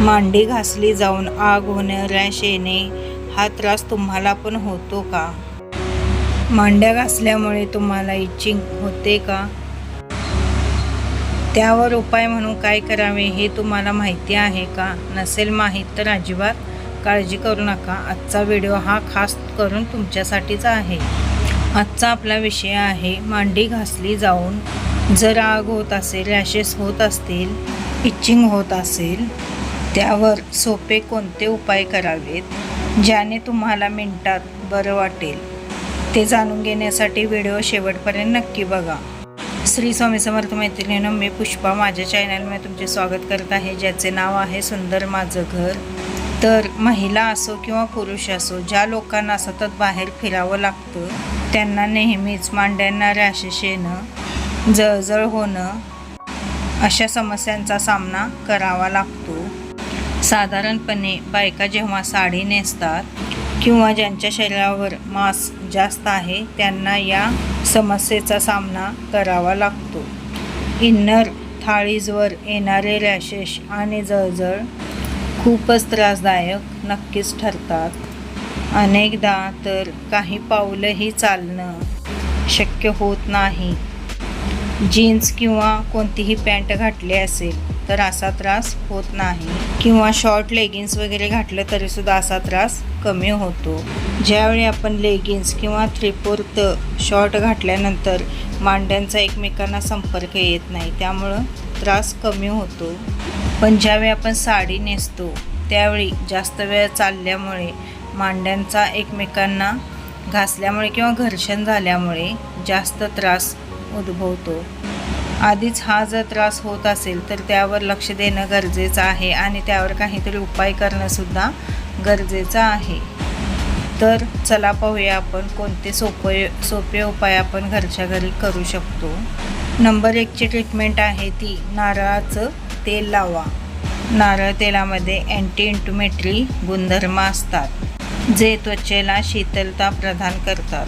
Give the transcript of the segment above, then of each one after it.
मांडी घासली जाऊन आग होणे रॅश येणे हा त्रास तुम्हाला पण होतो का? मांड्या घासल्यामुळे तुम्हाला इचिंग होते का? त्यावर उपाय म्हणून काय करावे हे तुम्हाला माहिती आहे का? नसेल माहीत तर अजिबात काळजी करू नका. आजचा व्हिडिओ हा खास करून तुमच्यासाठीच आहे. आजचा आपला विषय आहे मांडी घासली जाऊन जर आग होत असेल रॅशेस होत असतील इचिंग होत असेल त्यावर सोपे कोणते उपाय करावेत ज्याने तुम्हाला मिनटात बरं वाटेल ते जाणून घेण्यासाठी व्हिडिओ शेवटपर्यंत नक्की बघा. श्री स्वामी समर्थ मैत्रिणीनं मी पुष्पा. माझ्या चॅनलमध्ये तुमचे स्वागत करत आहे. ज्याचे नाव आहे सुंदर माझं घर. तर महिला असो किंवा पुरुष असो ज्या लोकांना सतत बाहेर फिरावं लागतं त्यांना नेहमीच मांड्यांना रॅशेस येणं जळजळ होणं अशा समस्यांचा सामना करावा लागतो. साधारणपणे बायका जेव्हा साडी नेसतात किंवा ज्यांच्या शरीरावर मांस जास्त आहे त्यांना या समस्येचा सामना करावा लागतो. इन्नर थाळीजवर येणारे रॅशेस आणि जळजळ खूपच त्रासदायक नक्कीच ठरतात. अनेकदा तर काही पावलंही चालणं शक्य होत नाही. जीन्स किंवा कोणतीही पॅन्ट घातली असेल तर असा त्रास होत नाही. किंवा शॉर्ट लेगिन्स वगैरे घातलं तरीसुद्धा असा त्रास कमी होतो. ज्यावेळी आपण लेगिन्स किंवा थ्री शॉर्ट घातल्यानंतर मांड्यांचा एकमेकांना संपर्क येत नाही त्यामुळं त्रास कमी होतो. पण ज्यावेळी आपण साडी नेसतो त्यावेळी जास्त वेळ चालल्यामुळे मांड्यांचा एकमेकांना घासल्यामुळे किंवा घर्षण झाल्यामुळे जास्त त्रास उद्भवतो. आधीच हा जर त्रास होत असेल तर त्यावर लक्ष देणं गरजेचं आहे आणि त्यावर काहीतरी उपाय करणंसुद्धा गरजेचं आहे. तर चला पाहूया आपण कोणते सोपे सोपे उपाय आपण घरच्या घरी करू शकतो. नंबर एकची ट्रीटमेंट आहे ती नारळाचं तेल लावा. नारळ तेलामध्ये अँटी इंटुमेट्री गुणधर्म असतात जे त्वचेला शीतलता प्रदान करतात.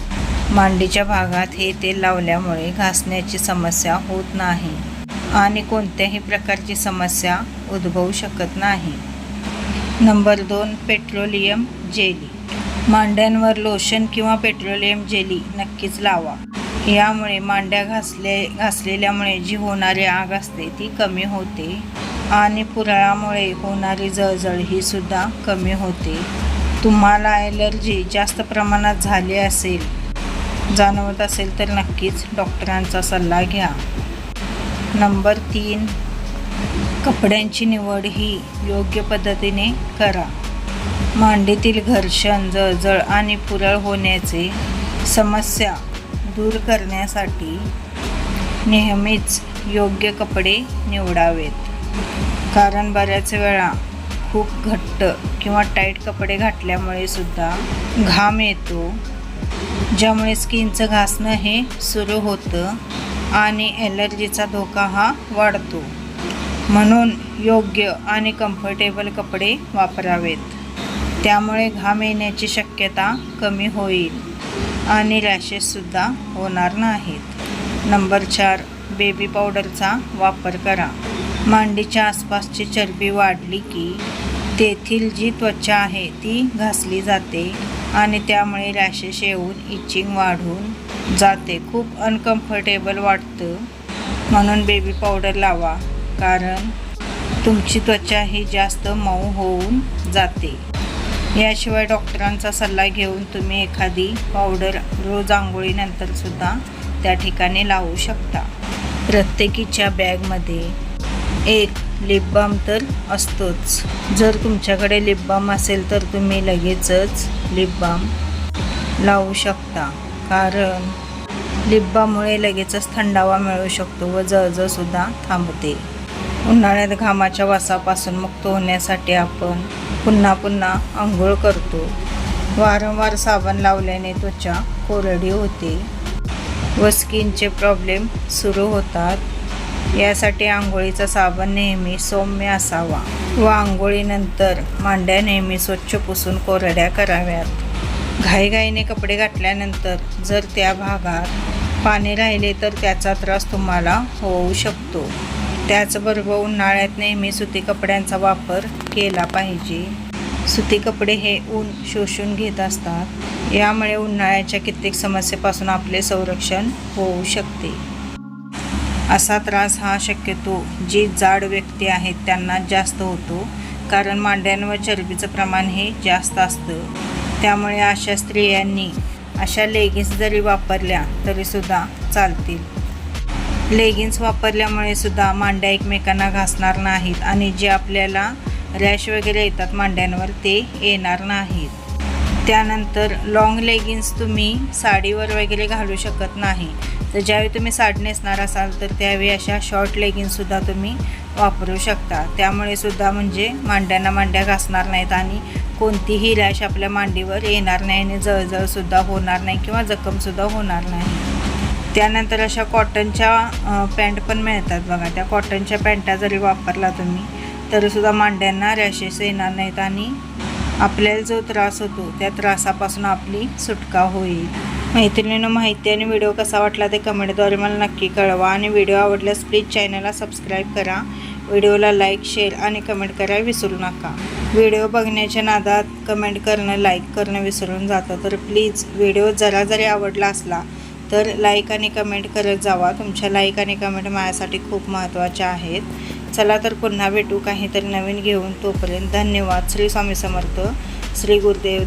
मांडीच्या भागात हे तेल लावल्यामुळे घासण्याची समस्या होत नाही आणि कोणत्याही प्रकारची समस्या उद्भवू शकत नाही. नंबर दोन पेट्रोलियम जेली. मांड्यांवर लोशन किंवा पेट्रोलियम जेली नक्कीच लावा. यामुळे मांड्या घासले घासलेल्यामुळे जी होणारी आग असते ती कमी होते आणि पुरळामुळे होणारी जळजळ ही सुद्धा कमी होते. तुम्हाला ॲलर्जी जास्त प्रमाणात झाली असेल जाणवत असेल तर नक्कीच डॉक्टरांचा सल्ला घ्या. नंबर तीन कपड्यांची निवड ही योग्य पद्धतीने करा. मांडीतील घर्षण जळजळ आणि पुरळ होण्याचे समस्या दूर करण्यासाठी नेहमीच योग्य कपडे निवडावेत. कारण बऱ्याच वेळा खूप घट्ट किंवा टाईट कपडे घातल्यामुळे सुद्धा घाम येतो ज्यामुळे स्किनचं घासणं हे सुरू होतं आणि ॲलर्जीचा धोका हा वाढतो. म्हणून योग्य आणि कम्फर्टेबल कपडे वापरावेत. त्यामुळे घाम येण्याची शक्यता कमी होईल आणि रॅशेससुद्धा होणार नाहीत. नंबर चार बेबी पावडरचा वापर करा. मांडीच्या आसपासची चरबी वाढली की तेथील जी त्वचा आहे ती घासली जाते. आणि त्यामुळे रॅशेस येऊन इचिंग वाढून जाते. खूप अनकम्फर्टेबल वाटतं. म्हणून बेबी पावडर लावा कारण तुमची त्वचा ही जास्त मऊ होऊन जाते. याशिवाय डॉक्टरांचा सल्ला घेऊन तुम्ही एखादी पावडर रोज आंघोळीनंतरसुद्धा त्या ठिकाणी लावू शकता. प्रत्येकीच्या बॅगमध्ये एक लिप बाम तर असतोच. जर तुमच्याकडे लिप बाम असेल तर तुम्ही लगेचच लिप बाम लावू शकता. कारण लिप बाममुळे लगेचच थंडावा मिळू शकतो व जळजळसुद्धा थांबते. उन्हाळ्यात घामाच्या वासापासून मुक्त होण्यासाठी आपण पुन्हा पुन्हा आंघोळ करतो. वारंवार साबण लावल्याने त्वचा कोरडी होते व स्किनचे प्रॉब्लेम सुरू होतात. यासाठी आंघोळीचा साबण नेहमी सौम्य असावा. व आंघोळीनंतर मांड्या नेहमी स्वच्छ पुसून कोरड्या कराव्यात. घाईघाईने कपडे घातल्यानंतर जर त्या भागात पाणी राहिले तर त्याचा त्रास तुम्हाला होऊ शकतो. त्याचबरोबर उन्हाळ्यात नेहमी सुती कपड्यांचा वापर केला पाहिजे. सुती कपडे हे ऊन शोषून घेत असतात. यामुळे उन्हाळ्याच्या कित्येक समस्येपासून आपले संरक्षण होऊ शकते. असा त्रास हा शक्यतो जी जाड व्यक्ती आहेत त्यांना जास्त होतो. कारण मांड्यांवर चरबीचं प्रमाण हे जास्त असतं. त्यामुळे अशा स्त्रियांनी अशा लेगिन्स जरी वापरल्या तरीसुद्धा चालतील. लेगिन्स वापरल्यामुळे सुद्धा मांड्या एकमेकांना घासणार नाहीत आणि जे आपल्याला रॅश वगैरे येतात मांड्यांवर ते येणार नाहीत. त्यानंतर लॉंग लेगिन्स तुम्ही साडीवर वगैरे घालू शकत नाही. तर ज्यावेळी तुम्ही साडी नेसणार असाल तर त्यावेळी अशा शॉर्ट लेगिन्ससुद्धा तुम्ही वापरू शकता. त्यामुळे सुद्धा म्हणजे मांड्यांना मांड्या घासणार नाहीत आणि कोणतीही रॅश आपल्या मांडीवर येणार नाही आणि जळजळसुद्धा होणार नाही किंवा जखमसुद्धा होणार नाही. त्यानंतर अशा कॉटनच्या पॅन्ट पण मिळतात बघा. त्या कॉटनच्या पॅन्टा जरी वापरला तुम्ही तरीसुद्धा मांड्यांना रॅशेस येणार नाहीत आणि आपल्याला जो त्रास होतो त्या त्रासापासून आपली सुटका होईल. मैत्रिणीनं माहिती आणि व्हिडिओ कसा वाटला ते कमेंटद्वारे मला नक्की कळवा आणि व्हिडिओ आवडल्यास प्लीज चॅनलला सबस्क्राईब करा. व्हिडिओला लाईक शेअर आणि कमेंट करायला विसरू नका. व्हिडिओ बघण्याच्या नादात कमेंट करणं लाईक करणं विसरून जातं. तर प्लीज व्हिडिओ जरा जरी आवडला असला तर लाईक आणि कमेंट करत जावा. तुमच्या लाईक आणि कमेंट माझ्यासाठी खूप महत्त्वाच्या आहेत. चला तर पुन्हा भेटू काहीतरी नवीन घेऊन तोपर्यंत धन्यवाद. श्री स्वामी समर्थ. श्री गुरुदेव